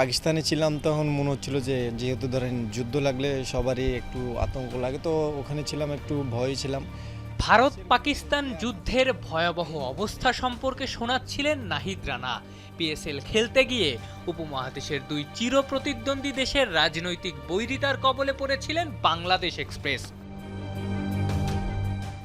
পাকিস্তানে ছিলাম তখন মনে হচ্ছিল যে, যেহেতু ধরেন যুদ্ধ লাগলে সবারই একটু আতঙ্ক লাগে, তো ওখানে ছিলাম, একটু ভয় ছিলাম। ভারত পাকিস্তান যুদ্ধের ভয়াবহ অবস্থা সম্পর্কে শোনাচ্ছিলেন নাহিদ রানা। পিএসএল খেলতে গিয়ে উপমহাদেশের দুই চিরপ্রতিদ্বন্দ্বী দেশের রাজনৈতিক বৈরিতার কবলে পড়েছিলেন বাংলাদেশ এক্সপ্রেস।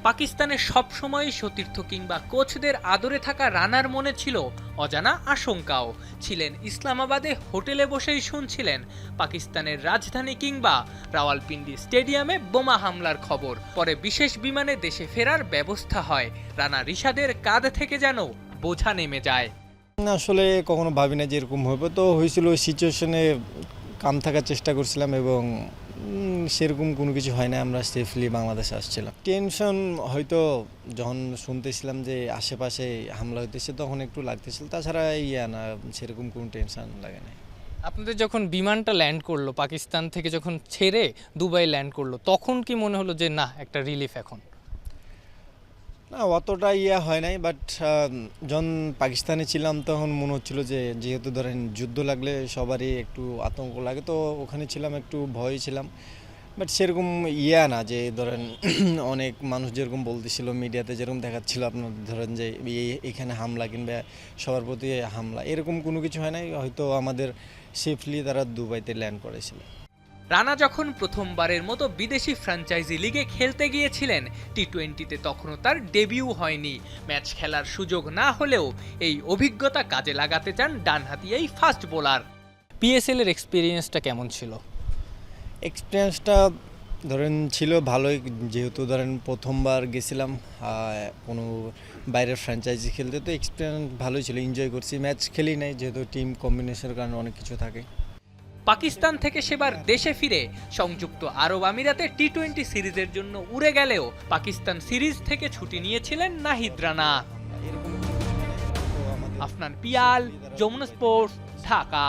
পাকিস্তানের সবসময় সতীর্থ কিংবা কোচদের আদরে থাকা রানার মনে ছিল অজানা আশঙ্কাও। ছিলেন ইসলামাবাদে হোটেলে বসেই শুনছিলেন পাকিস্তানের রাজধানী কিংবা রাওয়ালপিন্ডি স্টেডিয়ামে বোমা হামলার খবর। পরে বিশেষ বিমানে দেশে ফেরার ব্যবস্থা হয়। রানা রিশাদের কাঁধ থেকে যেন বোঝা নেমে যায়। আসলে কখনো ভাবি না যে এরকম হবে। তো হয়েছিল ওই সিচুয়েশনে কাম থাকার চেষ্টা করছিলাম এবং সেরকম কোনো কিছু হয় না, আমরা সেফলি বাংলাদেশে আসছিলাম। টেনশন হয়তো যখন শুনতেছিলাম যে আশেপাশে হামলা হইতেছে, তখন একটু লাগতেছিল। তাছাড়া ইয়া না, সেরকম কোনো টেনশন লাগে না আপনাদের যখন বিমানটা ল্যান্ড করল, পাকিস্তান থেকে যখন ছেড়ে দুবাই ল্যান্ড করল, তখন কি মনে হলো যে না, একটা রিলিফ এখন? না, অতটা ইয়া হয় নাই বাট যখন পাকিস্তানে ছিলাম তখন মনে হচ্ছিল যে, যেহেতু ধরেন যুদ্ধ লাগলে সবারই একটু আতঙ্ক লাগে, তো ওখানে ছিলাম, একটু ভয় ছিলাম। বাট সেরকম ইয়া না যে, ধরেন অনেক মানুষ যেরকম বলতেছিল, মিডিয়াতে যেরকম দেখাচ্ছিল আপনার, ধরেন যে এখানে হামলা কিংবা সবার প্রতি হামলা, এরকম কোনো কিছু হয় নাই। হয়তো আমাদের সেফলি তারা দুবাইতে ল্যান্ড করেছিল। রানা যখন প্রথমবারের মতো বিদেশি ফ্র্যাঞ্চাইজি লিগে খেলতে গিয়েছিলেন টি টোয়েন্টিতে তখনও তার ডেবিউ হয়নি। ম্যাচ খেলার সুযোগ না হলেও এই অভিজ্ঞতা কাজে লাগাতে চান ডানহাতি এই ফাস্ট বোলার। পিএসএল এর এক্সপিরিয়েন্সটা কেমন ছিল? এক্সপিরিয়েন্সটা ধরেন ছিল ভালোই যেহেতু ধরেন প্রথমবার গেছিলাম কোনো বাইরের ফ্র্যাঞ্চাইজি খেলতে তো এক্সপিরিয়েন্স ভালোই ছিল এনজয় করছি। ম্যাচ খেলি নাই যেহেতু টিম কম্বিনেশনের কারণে অনেক কিছু থাকে। পাকিস্তান থেকে সেবার দেশে ফিরে সংযুক্ত আরব আমিরাতে টি টোয়েন্টি সিরিজের জন্য উড়ে গেলেও পাকিস্তান সিরিজ থেকে ছুটি নিয়েছিলেন নাহিদ রানা। আফনান পিয়াল যমুনা স্পোর্টস ঢাকা।